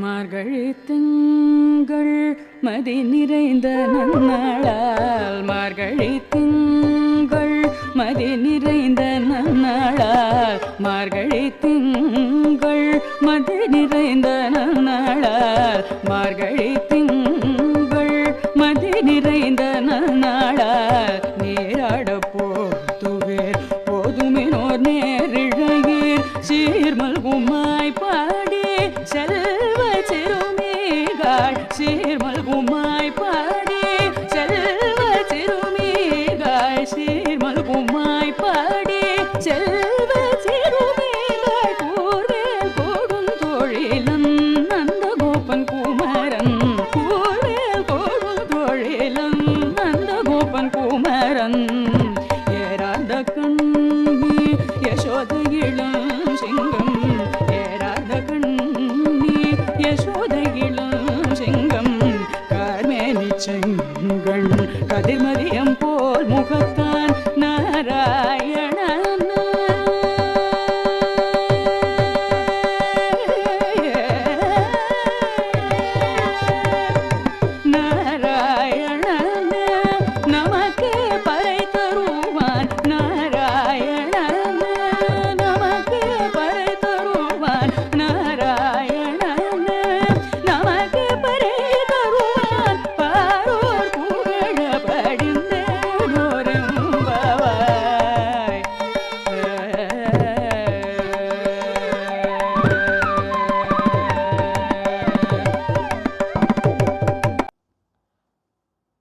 மார்கழி திங்கள் மதி நிறைந்த நன்னாளால். மார்கழி திங்கள் மதி நிறைந்த நன்னாளால். மார்கழி திங்கள் மதி நிறைந்த நன்னாளால். மார்கழி திங்கள்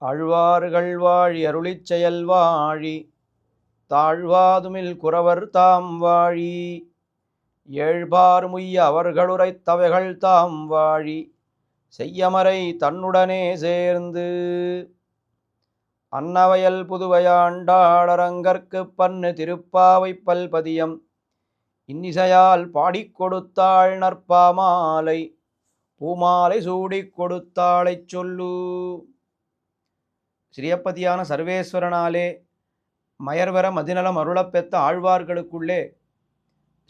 ஆழ்வார்கள் வாழி அருளிச் செயல் வாழி தாழ்வாதுமில் குறவர் தாம் வாழி ஏழ்பார் முய்ய அவர்களுரைத்தவைகள் தாம் வாழி செய்யமறை தன்னுடனே சேர்ந்து அன்னவயல் புதுவையாண்டாளரங்கற்கு பன்னு திருப்பாவை பல்பதியம் இன்னிசையால் பாடிக் கொடுத்தாள் நற்பாமாலை பூமாலை சூடிக் கொடுத்தாளைச் சொல்லு. ஸ்ரீயப்பதியான சர்வேஸ்வரனாலே மயர்வர மதிநலம் அருளப்பெத்த ஆழ்வார்களுக்குள்ளே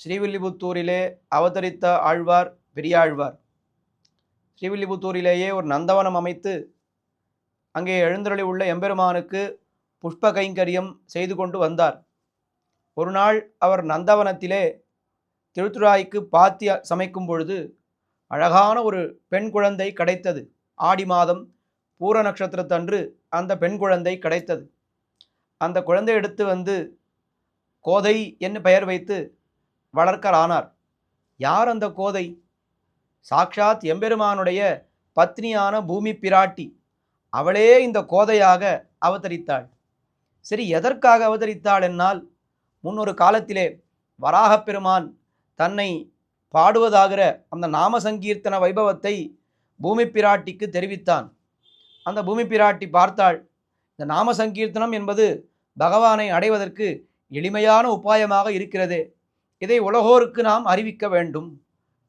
ஸ்ரீவில்லிபுத்தூரிலே அவதரித்த ஆழ்வார் பெரியாழ்வார். ஸ்ரீவில்லிபுத்தூரிலேயே ஒரு நந்தவனம் அமைத்து அங்கே எழுந்தருளி உள்ள எம்பெருமானுக்கு புஷ்ப கைங்கரியம் செய்து கொண்டு வந்தார். ஒரு நாள் அவர் நந்தவனத்திலே திருத்துராய்க்கு பாத்தி சமைக்கும் பொழுது அழகான ஒரு பெண் குழந்தை கிடைத்தது. ஆடி மாதம் பூர நட்சத்திரத்தன்று அந்த பெண் குழந்தை கிடைத்தது. அந்த குழந்தை எடுத்து வந்து கோதை என்று பெயர் வைத்து வளர்க்கலானார் யார் அந்த கோதை? சாக்ஷாத் எம்பெருமானுடைய பத்னியான பூமி பிராட்டி. அவளே இந்த கோதையாக அவதரித்தாள். சரி எதற்காக அவதரித்தாள் என்னால்? முன்னொரு காலத்திலே வராகப் பெருமான் தன்னை பாடுவதாகிற அந்த நாம சங்கீர்த்தன வைபவத்தை பூமி பிராட்டிக்கு தெரிவித்தான். அந்த பூமி பிராட்டி பார்த்தாள். இந்த நாம சங்கீர்த்தனம் என்பது பகவானை அடைவதற்கு எளிமையான உபாயமாக இருக்கிறதே. இதை உலகோருக்கு நாம் அறிவிக்க வேண்டும்.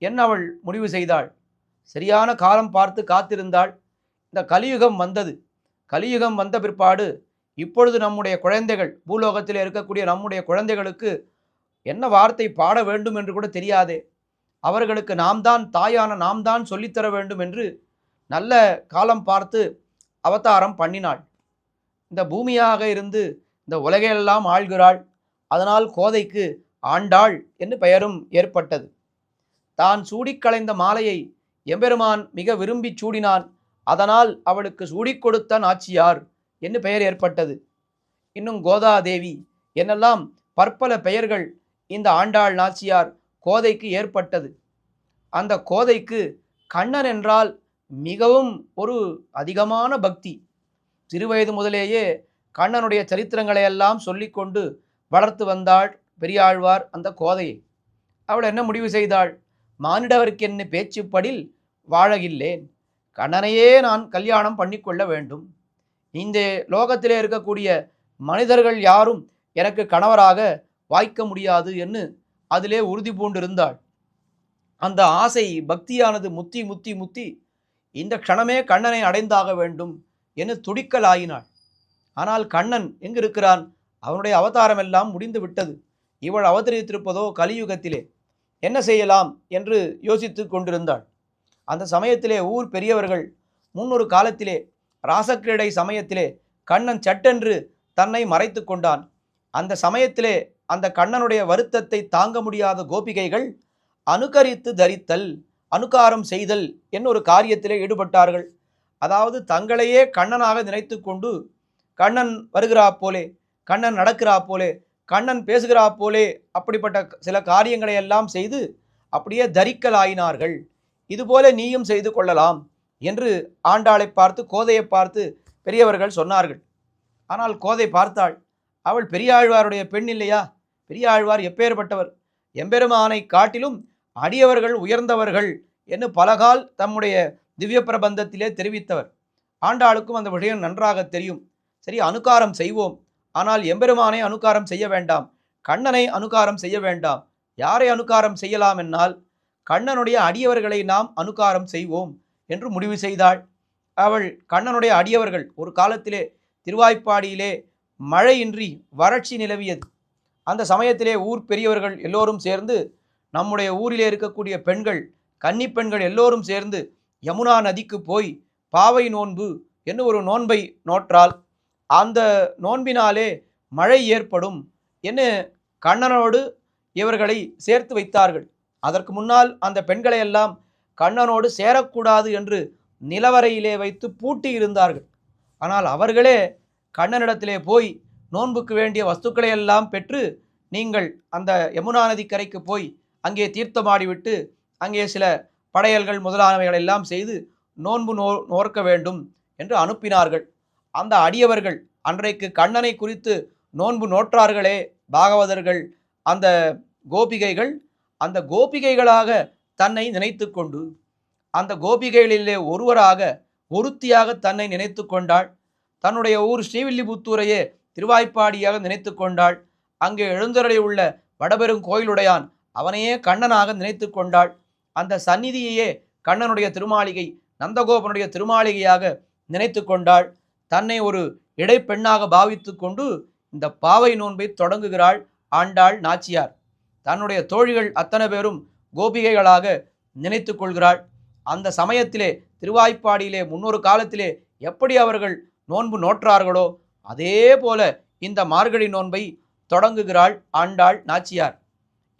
என்ன அவள் முடிவு செய்தாள்? சரியான காலம் பார்த்து காத்திருந்தாள். இந்த கலியுகம் வந்தது. கலியுகம் வந்த பிற்பாடு இப்பொழுது நம்முடைய குழந்தைகள் பூலோகத்தில் இருக்கக்கூடிய நம்முடைய குழந்தைகளுக்கு என்ன வார்த்தை பாட வேண்டும் என்று கூட தெரியாதே. அவர்களுக்கு நாம் தான் தாயான நாம் தான் சொல்லித்தர வேண்டும் என்று நல்ல காலம் பார்த்து அவதாரம் பண்ணினாள். இந்த பூமியாக இருந்து இந்த உலகையெல்லாம் ஆள்கிறாள். அதனால் கோதைக்கு ஆண்டாள் என்று பெயரும் ஏற்பட்டது. தான் சூடிக் களைந்த மாலையை எம்பெருமான் மிக விரும்பி சூடினான். அதனால் அவளுக்கு சூடிக் கொடுத்த நாச்சியார் என்று பெயர் ஏற்பட்டது. இன்னும் கோதாதேவி என்னெல்லாம் பற்பல பெயர்கள் இந்த ஆண்டாள் நாச்சியார் கோதைக்கு ஏற்பட்டது. அந்த கோதைக்கு கண்ணன் என்றால் மிகவும் ஒரு அதிகமான பக்தி. சிறுவயது முதலேயே கண்ணனுடைய சரித்திரங்களை எல்லாம் சொல்லிக்கொண்டு வளர்த்து வந்தாள் பெரியாழ்வார் அந்த கோதையை. அவள் என்ன முடிவு செய்தாள்? மானிடவர்க்கென்னு பேச்சுப்படில் வாழகில்லேன். கண்ணனையே நான் கல்யாணம் பண்ணிக்கொள்ள வேண்டும். இந்த லோகத்திலே இருக்கக்கூடிய மனிதர்கள் யாரும் எனக்கு கணவராக வாய்க்க முடியாது என்று அதிலே உறுதி பூண்டிருந்தாள். அந்த ஆசை பக்தியானது முத்தி முத்தி முத்தி இந்த க்ஷணமே கண்ணனை அடைந்தாக வேண்டும் என்று துடிக்கலாயினாள். ஆனால் கண்ணன் எங்கிருக்கிறான்? அவனுடைய அவதாரம் எல்லாம் முடிந்து விட்டது. இவள் அவதரித்திருப்பதோ கலியுகத்திலே. என்ன செய்யலாம்? என்று யோசித்து கொண்டிருந்தாள். அந்த சமயத்திலே ஊர் பெரியவர்கள் முன்னொரு காலத்திலே ராசக்கிரீடை சமயத்திலே கண்ணன் சட்டென்று தன்னை மறைத்து கொண்டான். அந்த சமயத்திலே அந்த கண்ணனுடைய வருத்தத்தை தாங்க முடியாத கோபிகைகள் அனுகரித்து தரித்தல் அனுகாரம் செய்தல் என்னொரு காரியத்திலே ஈடுபட்டார்கள். அதாவது தங்களையே கண்ணனாக நினைத்து கொண்டு கண்ணன் வருகிறா போலே கண்ணன் நடக்கிறா போலே கண்ணன் பேசுகிறா போலே அப்படிப்பட்ட சில காரியங்களை எல்லாம் செய்து அப்படியே தரிக்கலாயினார்கள். இதுபோல நீயும் செய்து கொள்ளலாம் என்று ஆண்டாளை பார்த்து கோதையை பார்த்து பெரியவர்கள் சொன்னார்கள். ஆனால் கோதை பார்த்தாள் அவள் பெரியாழ்வாருடைய பெண் இல்லையா? பெரியாழ்வார் எப்பேற்பட்டவர்? எம்பெருமானை காட்டிலும் அடியவர்கள் உயர்ந்தவர்கள் என்று பலகால் தம்முடைய திவ்ய பிரபந்தத்திலே தெரிவித்தவர். ஆண்டாளுக்கும் அந்த விஷயம் நன்றாக தெரியும். சரி அனுகாரம் செய்வோம். ஆனால் எம்பெருமானை அனுகாரம் செய்ய வேண்டாம். கண்ணனை அனுகாரம் செய்ய வேண்டாம். யாரை அனுகாரம் செய்யலாம் என்னால்? கண்ணனுடைய அடியவர்களை நாம் அனுகாரம் செய்வோம் என்று முடிவு செய்தாள். அவள் கண்ணனுடைய அடியவர்கள். ஒரு காலத்திலே திருவாய்ப்பாடியிலே மழையின்றி வறட்சி நிலவியது. அந்த சமயத்திலே ஊர் பெரியவர்கள் எல்லோரும் சேர்ந்து நம்முடைய ஊரிலே இருக்கக்கூடிய பெண்கள் கன்னி பெண்கள் எல்லோரும் சேர்ந்து யமுனா நதிக்கு போய் பாவை நோன்பு என்று ஒரு நோன்பை நோற்றால் அந்த நோன்பினாலே மழை ஏற்படும் என்று கண்ணனோடு இவர்களை சேர்த்து வைத்தார்கள். அதற்கு முன்னால் அந்த பெண்களை எல்லாம் கண்ணனோடு சேரக்கூடாது என்று நிலவரையிலே வைத்து பூட்டி இருந்தார்கள். ஆனால் அவர்களே கண்ணனிடத்திலே போய் நோன்புக்கு வேண்டிய வஸ்துக்களை எல்லாம் பெற்று நீங்கள் அந்த யமுனா நதிக்கரைக்கு போய் அங்கே தீர்த்தமாடிவிட்டு அங்கே சில படையல்கள் முதலானவைகள் எல்லாம் செய்து நோன்பு நோ நோர்க்க வேண்டும் என்று அனுப்பினார்கள். அந்த அடியவர்கள் அன்றைக்கு கண்ணனை குறித்து நோன்பு நோற்றார்களே பாகவதர்கள் அந்த கோபிகைகள் அந்த கோபிகைகளாக தன்னை நினைத்து கொண்டு அந்த கோபிகைகளிலே ஒருவராக ஒருத்தியாக தன்னை நினைத்து கொண்டாள் தன்னுடைய ஊர் ஸ்ரீவில்லிபுத்தூரையே திருவாய்ப்பாடியாக நினைத்து கொண்டாள் அங்கே எழுந்தருளி உள்ள வடபெரும் கோயிலுடையான் அவனையே கண்ணனாக நினைத்து கொண்டாள். அந்த சந்நிதியையே கண்ணனுடைய திருமாளிகை நந்தகோபனுடைய திருமாளிகையாக நினைத்து கொண்டாள். தன்னை ஒரு இடைப்பெண்ணாக பாவித்து கொண்டு இந்த பாவை நோன்பை தொடங்குகிறாள் ஆண்டாள் நாச்சியார். தன்னுடைய தோழிகள் அத்தனை பேரும் கோபிகைகளாக நினைத்து கொள்கிறாள். அந்த சமயத்திலே திருவாய்ப்பாடியிலே முன்னொரு காலத்திலே எப்படி அவர்கள் நோன்பு நோற்றார்களோ அதே போல இந்த மார்கழி நோன்பை தொடங்குகிறாள் ஆண்டாள் நாச்சியார்.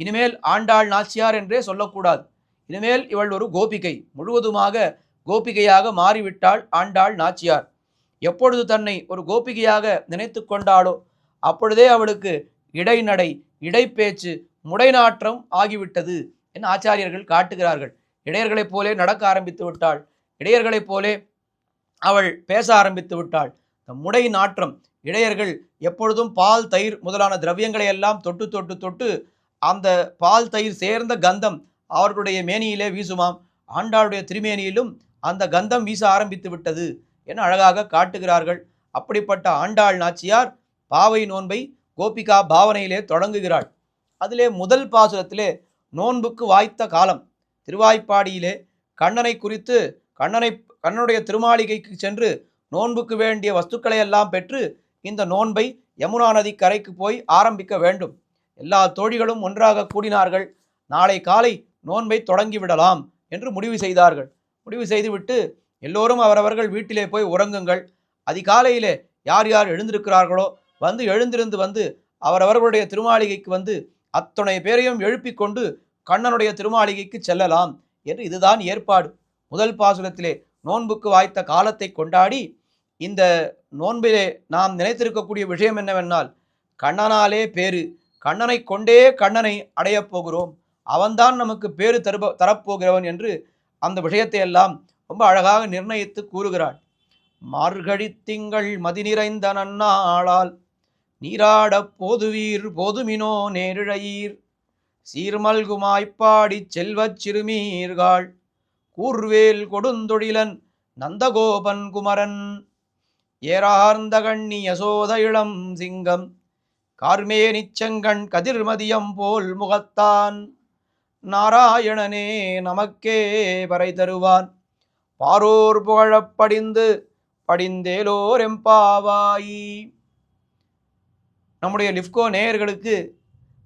இனிமேல் ஆண்டாள் நாச்சியார் என்றே சொல்லக்கூடாது. இனிமேல் இவள் ஒரு கோபிகை. முழுவதுமாக கோபிகையாக மாறிவிட்டாள் ஆண்டாள் நாச்சியார். எப்பொழுது தன்னை ஒரு கோபிகையாக நினைத்து கொண்டாளோ அப்பொழுதே அவளுக்கு இடைநடை இடைப்பேச்சு முடைநாற்றம் ஆகிவிட்டது என ஆச்சாரியர்கள் காட்டுகிறார்கள். இடையர்களைப் போலே நடக்க ஆரம்பித்து விட்டாள். இடையர்களைப் போலே அவள் பேச ஆரம்பித்து விட்டாள். இந்த முடை நாற்றம் இடையர்கள் எப்பொழுதும் பால் தயிர் முதலான திரவியங்களை எல்லாம் தொட்டு தொட்டு தொட்டு அந்த பால் தயிர் சேர்ந்த கந்தம் அவர்களுடைய மேனியிலே வீசுமாம். ஆண்டாளுடைய திருமேனியிலும் அந்த கந்தம் வீச ஆரம்பித்து விட்டது என அழகாக காட்டுகிறார்கள். அப்படிப்பட்ட ஆண்டாள் நாச்சியார் பாவை நோன்பை கோபிகா பாவனையிலே தொடங்குகிறாள். அதிலே முதல் பாசுரத்திலே நோன்புக்கு வாய்த்த காலம். திருவாய்ப்பாடியிலே கண்ணனை குறித்து கண்ணனை கண்ணனுடைய திருமாளிகைக்கு சென்று நோன்புக்கு வேண்டிய வஸ்துக்களை எல்லாம் பெற்று இந்த நோன்பை யமுனா நதி கரைக்கு போய் ஆரம்பிக்க வேண்டும். எல்லா தோழிகளும் ஒன்றாக கூடினார்கள். நாளை காலை நோன்பை தொடங்கிவிடலாம் என்று முடிவு செய்தார்கள். முடிவு செய்துவிட்டு எல்லோரும் அவரவர்கள் வீட்டிலே போய் உறங்குங்கள். அதிகாலையிலே யார் யார் எழுந்திருக்கிறார்களோ வந்து எழுந்திருந்து வந்து அவரவர்களுடைய திருமாளிகைக்கு வந்து அத்தனை பேரையும் எழுப்பிக் கொண்டு கண்ணனுடைய திருமாளிகைக்கு செல்லலாம் என்று இதுதான் ஏற்பாடு. முதல் பாசுரத்திலே நோன்புக்கு வாய்த்த காலத்தை கொண்டாடி இந்த நோன்பிலே நாம் நினைத்திருக்கக்கூடிய விஷயம் என்னவென்றால் கண்ணனாலே பேரு கண்ணனை கொண்டே கண்ணனை அடையப் போகிறோம். அவன்தான் நமக்கு பேரு தருப தரப்போகிறவன் என்று அந்த விஷயத்தை எல்லாம் ரொம்ப அழகாக நிர்ணயித்து கூறுகிறாள். மார்கழி திங்கள் மதி நிறைந்த நன்னாளால் நீராடப் போதுவீர் போதுமினோ நேரிழையீர். சீர்மல்குமாய்ப்பாடிச் செல்வச் சிறுமீர்காள் கூர்வேல் கொடுந்தொழிலன் நந்தகோபன் குமரன். ஏறார்ந்த கண்ணி யசோத இளம் சிங்கம் கார்மே நிச்சங்கண் கதிர்மதியம் போல் முகத்தான். நாராயணனே நமக்கே பறை தருவான். பாரோர் புகழப் படிந்து படிந்தேலோர் எம்பாவாயி நம்முடைய லிஃப்கோ நேயர்களுக்கு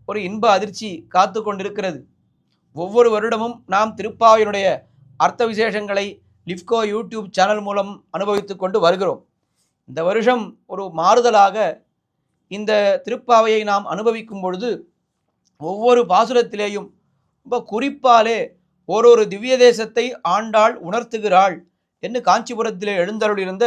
ஒரு இன்ப அதிர்ச்சி காத்து கொண்டிருக்கிறது. ஒவ்வொரு வருடமும் நாம் திருப்பாவையினுடைய அர்த்த விசேஷங்களை லிஃப்கோ யூடியூப் சேனல் மூலம் அனுபவித்து கொண்டு வருகிறோம். இந்த வருஷம் ஒரு மாறுதலாக இந்த திருப்பாவையை நாம் அனுபவிக்கும் பொழுது ஒவ்வொரு பாசுரத்திலேயும் ரொம்ப குறிப்பாலே ஓரொரு திவ்ய தேசத்தை ஆண்டாள் உணர்த்துகிறாள் என்று காஞ்சிபுரத்திலே எழுந்தருளிருந்த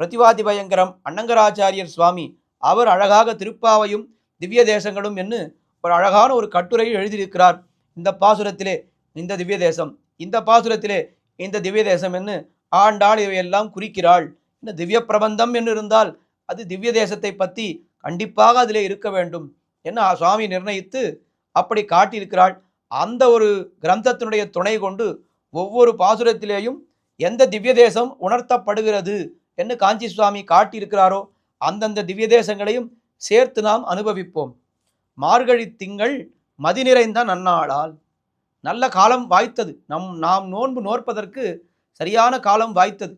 பிரதிவாதி பயங்கரம் அன்னங்கராச்சாரியர் சுவாமி அவர் அழகாக திருப்பாவையும் திவ்ய தேசங்களும் என்று ஒரு அழகான ஒரு கட்டுரை எழுதியிருக்கிறார். இந்த பாசுரத்திலே இந்த திவ்ய தேசம் இந்த பாசுரத்திலே இந்த திவ்ய தேசம் என்று ஆண்டாள் இவையெல்லாம் குறிக்கிறாள். இந்த திவ்ய பிரபந்தம் என்று இருந்தால் அது திவ்ய தேசத்தை பற்றி கண்டிப்பாக அதிலே இருக்க வேண்டும் என்ன சுவாமி நிர்ணயித்து அப்படி காட்டியிருக்கிறாள். அந்த ஒரு கிரந்தத்தினுடைய துணை கொண்டு ஒவ்வொரு பாசுரத்திலேயும் எந்த திவ்ய தேசம் உணர்த்தப்படுகிறது என்று காஞ்சி சுவாமி காட்டியிருக்கிறாரோ அந்தந்த திவ்ய தேசங்களையும் சேர்த்து நாம் அனுபவிப்போம். மார்கழி திங்கள் மதி நிறைந்த நன்னாளால். நல்ல காலம் வாய்த்தது. நம் நாம் நோன்பு நோற்பதற்கு சரியான காலம் வாய்த்தது.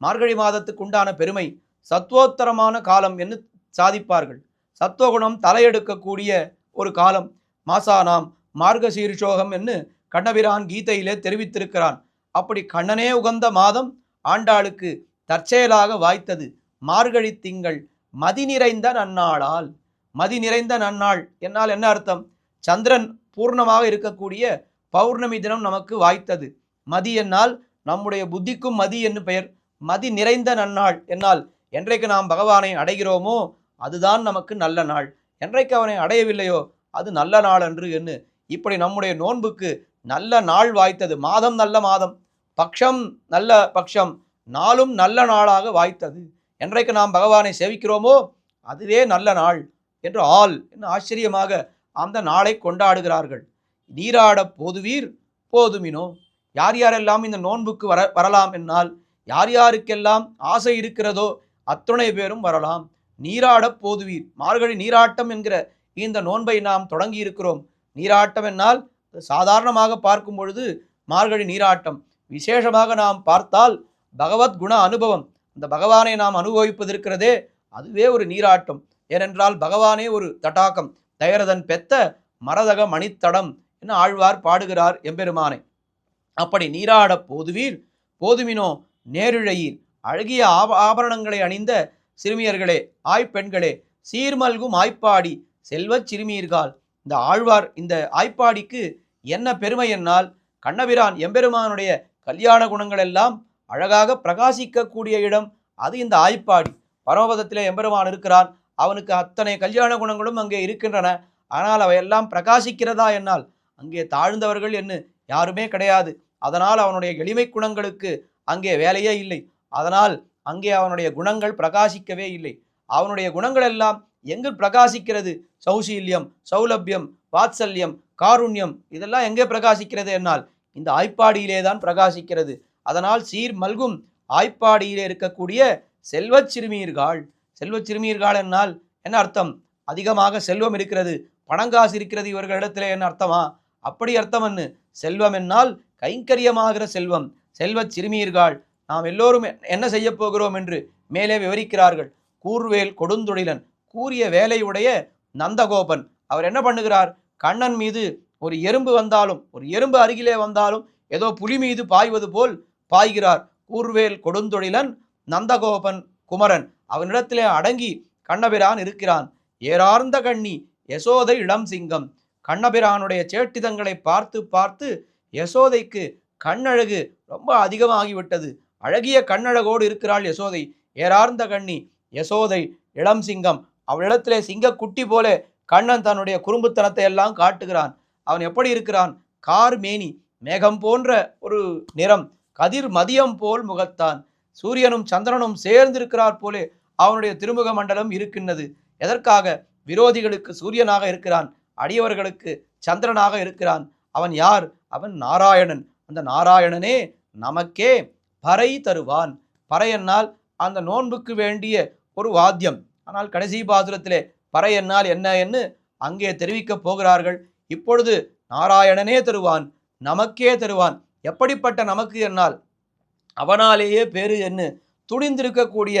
மார்கழி மாதத்துக்கு உண்டான பெருமை சத்வோத்தரமான காலம் என்று சாதிப்பார்கள். சத்துவகுணம் தலையெடுக்கக்கூடிய ஒரு காலம். மாசானாம் மார்கசீர்ஷோகம் என்று கண்ணபிரான் கீதையிலே தெரிவித்திருக்கிறான். அப்படி கண்ணனே உகந்த மாதம் ஆண்டாளுக்கு தற்செயலாக வாய்த்தது. மார்கழி திங்கள் மதி நிறைந்த நன்னாளால். மதி நிறைந்த நன்னாள் என்னால் என்ன அர்த்தம்? சந்திரன் பூர்ணமாக இருக்கக்கூடிய பௌர்ணமி தினம் நமக்கு வாய்த்தது. மதி என்னால் நம்முடைய புத்திக்கும் மதி என்று பெயர். மதி நிறைந்த நன்னாள் என்னால் என்றைக்கு நாம் பகவானை அடைகிறோமோ அதுதான் நமக்கு நல்ல நாள். என்றைக்கு அவனை அடையவில்லையோ அது நல்ல நாள் அன்று என்று. இப்படி நம்முடைய நோன்புக்கு நல்ல நாள் வாய்த்தது மாதம் நல்ல மாதம் பக்ஷம் நல்ல பக்ஷம் நாளும் நல்ல நாளாக வாய்த்தது. என்றைக்கு நாம் பகவானை சேவிக்கிறோமோ அதுவே நல்ல நாள் என்று ஆள் என்று ஆச்சரியமாக அந்த நாளை கொண்டாடுகிறார்கள். நீராட போதுவீர் போதுமினோ. யார் யாரெல்லாம் இந்த நோன்புக்கு வர வரலாம் என்னால் யார் யாருக்கெல்லாம் ஆசை இருக்கிறதோ அத்துணை பேரும் வரலாம். நீராடப் போதுவீர். மார்கழி நீராட்டம் என்கிற இந்த நோன்பை நாம் தொடங்கி இருக்கிறோம் நீராட்டம் என்னால் சாதாரணமாக பார்க்கும் பொழுது மார்கழி நீராட்டம். விசேஷமாக நாம் பார்த்தால் பகவத் குண அனுபவம். அந்த பகவானை நாம் அனுபவிப்பதிருக்கிறதே அதுவே ஒரு நீராட்டம். ஏனென்றால் பகவானே ஒரு தட்டாக்கம் தயரதன் பெத்த மரதக மணித்தடம் என ஆழ்வார் பாடுகிறார் எம்பெருமானை. அப்படி நீராட போதுவீர். போதுமினோ நேரிழையீர். அழகிய ஆப ஆபரணங்களை அணிந்த சிறுமியர்களே ஆய்ப்பெண்களே சீர்மல்கும் ஆய்ப்பாடி செல்வச் சிறுமியர்கள் இந்த ஆழ்வார் இந்த ஆய்ப்பாடிக்கு என்ன பெருமை என்னால்? கண்ணபிரான் எம்பெருமானுடைய கல்யாண குணங்கள் எல்லாம் அழகாக பிரகாசிக்கக்கூடிய இடம் அது இந்த ஆய்ப்பாடி. பரமபதத்திலே எம்பெருமான் இருக்கிறான். அவனுக்கு அத்தனை கல்யாண குணங்களும் அங்கே இருக்கின்றன. ஆனால் அவையெல்லாம் பிரகாசிக்கிறதா என்னால்? அங்கே தாழ்ந்தவர்கள் என்ன யாருமே கிடையாது. அதனால் அவனுடைய எளிமை குணங்களுக்கு அங்கே வேலையே இல்லை. அதனால் அங்கே அவனுடைய குணங்கள் பிரகாசிக்கவே இல்லை. அவனுடைய குணங்கள் எல்லாம் எங்கு பிரகாசிக்கிறது? சௌசீல்யம் சௌலபியம் வாத்சல்யம் காருண்யம் இதெல்லாம் எங்கே பிரகாசிக்கிறது என்னால்? இந்த ஆய்ப்பாடியிலே தான் பிரகாசிக்கிறது. அதனால் சீர் மல்கும் ஆய்ப்பாடியிலே இருக்கக்கூடிய செல்வச் சிறுமியர்கள். செல்வச் சிறுமியர்கள் என்னால் என்ன அர்த்தம்? அதிகமாக செல்வம் இருக்கிறது. பணங்காசு இருக்கிறது இவர்களிடத்திலே என்ன அர்த்தமா? அப்படி அர்த்தம் என்ன? செல்வம் என்னால் கைங்கரியமாகிற செல்வம். செல்வச் சிறுமியர்கள் நாம் எல்லோரும் என்ன செய்ய போகிறோம் என்று மேலே விவரிக்கிறார்கள். கூர்வேல் கொடுந்தொழிலன் கூறிய வேலையுடைய நந்தகோபன். அவர் என்ன பண்ணுகிறார்? கண்ணன் மீது ஒரு எறும்பு வந்தாலும் ஒரு எறும்பு அருகிலே வந்தாலும் ஏதோ புலி மீது பாய்வது போல் பாய்கிறார். கூர்வேல் கொடுந்தொழிலன் நந்தகோபன் குமரன். அவனிடத்திலே அடங்கி கண்ணபிரான் இருக்கிறான். ஏறார்ந்த கண்ணி யசோதை இளம் சிங்கம். கண்ணபிரானுடைய சேட்டிதங்களை பார்த்து பார்த்து யசோதைக்கு கண்ணழகு ரொம்ப அதிகமாகிவிட்டது. அழகிய கண்ணழகோடு இருக்கிறாள் யசோதை. ஏறார்ந்த கண்ணி யசோதை இளம் சிங்கம். அவளிடத்திலே சிங்க குட்டி போல கண்ணன் தன்னுடைய குறும்புத்தனத்தை எல்லாம் காட்டுகிறான். அவன் எப்படி இருக்கிறான்? கார் மேனி மேகம் போன்ற ஒரு நிறம் கதிர் மதியம் போல் முகத்தான். சூரியனும் சந்திரனும் சேர்ந்திருக்கிறார் போலே அவனுடைய திருமுக மண்டலம் இருக்கின்றது. எதற்காக? விரோதிகளுக்கு சூரியனாக இருக்கிறான். அடியவர்களுக்கு சந்திரனாக இருக்கிறான். அவன் யார்? அவன் நாராயணன். அந்த நாராயணனே நமக்கே பறை தருவான். பறை என்னால் அந்த நோன்புக்கு வேண்டிய ஒரு வாத்தியம். ஆனால் கடைசி பாசுரத்திலே பறை என்னால் என்ன என்று அங்கே தெரிவிக்கப் போகிறார்கள். இப்பொழுது நாராயணனே தருவான் நமக்கே தருவான். எப்படிப்பட்ட நமக்கு என்னால்? அவனாலேயே பேரு என்று துணிந்திருக்கக்கூடிய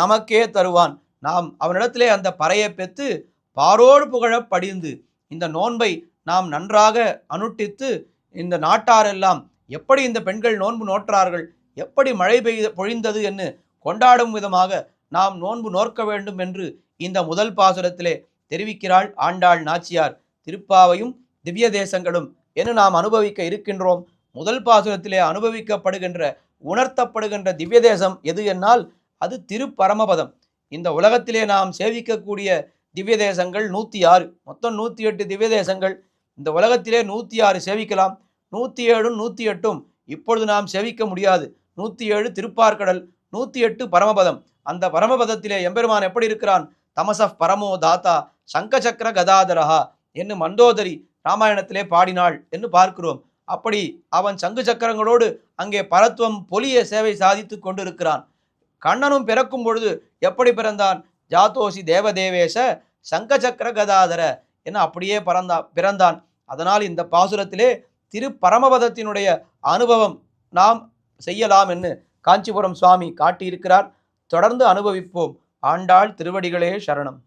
நமக்கே தருவான். நாம் அவனிடத்திலே அந்த பறையை பெற்று பாரோடு புகழ படிந்து இந்த நோன்பை நாம் நன்றாக அனுட்டித்து இந்த நாட்டாரெல்லாம் எப்படி இந்த பெண்கள் நோன்பு நோற்றார்கள் எப்படி மழை பெய்த பொழிந்தது என்று கொண்டாடும் விதமாக நாம் நோன்பு நோற்க வேண்டும் என்று இந்த முதல் பாசுரத்திலே தெரிவிக்கிறாள் ஆண்டாள் நாச்சியார். திருப்பாவையும் திவ்ய தேசங்களும் என்று நாம் அனுபவிக்க இருக்கின்றோம். முதல் பாசுரத்திலே அனுபவிக்கப்படுகின்ற உணர்த்தப்படுகின்ற திவ்ய தேசம் எது என்னால் அது திருப்பரமபதம். இந்த உலகத்திலே நாம் சேவிக்கக்கூடிய திவ்ய தேசங்கள் நூற்றி ஆறு. மொத்தம் நூற்றி எட்டு திவ்ய தேசங்கள். இந்த உலகத்திலே நூற்றி ஆறு சேவிக்கலாம். நூற்றி ஏழும் நூற்றி எட்டும் இப்பொழுது நாம் சேவிக்க முடியாது. நூற்றி ஏழு திருப்பார்கடல் நூற்றி எட்டு பரமபதம். அந்த பரமபதத்திலே எம்பெருமான் எப்படி இருக்கிறான்? தமசப் பரமோ தாத்தா சங்கசக்கர கதாதரஹா என்று மண்டோதரி ராமாயணத்திலே பாடினாள் என்று பார்க்கிறோம். அப்படி அவன் சங்கு சக்கரங்களோடு அங்கே பரத்துவம் பொலிய சேவை சாதித்து கொண்டிருக்கிறான். கண்ணனும் பிறக்கும் பொழுது எப்படி பிறந்தான்? ஜாதோசி தேவதேவேச சங்கசக்கர கதாதர என அப்படியே பறந்தா பிறந்தான். அதனால் இந்த பாசுரத்திலே திரு பரமபதத்தினுடைய அனுபவம் நாம் செய்யலாம் என்று காஞ்சிபுரம் சுவாமி காட்டியிருக்கிறார். தொடர்ந்து அனுபவிப்போம். ஆண்டாள் திருவடிகளே சரணம்.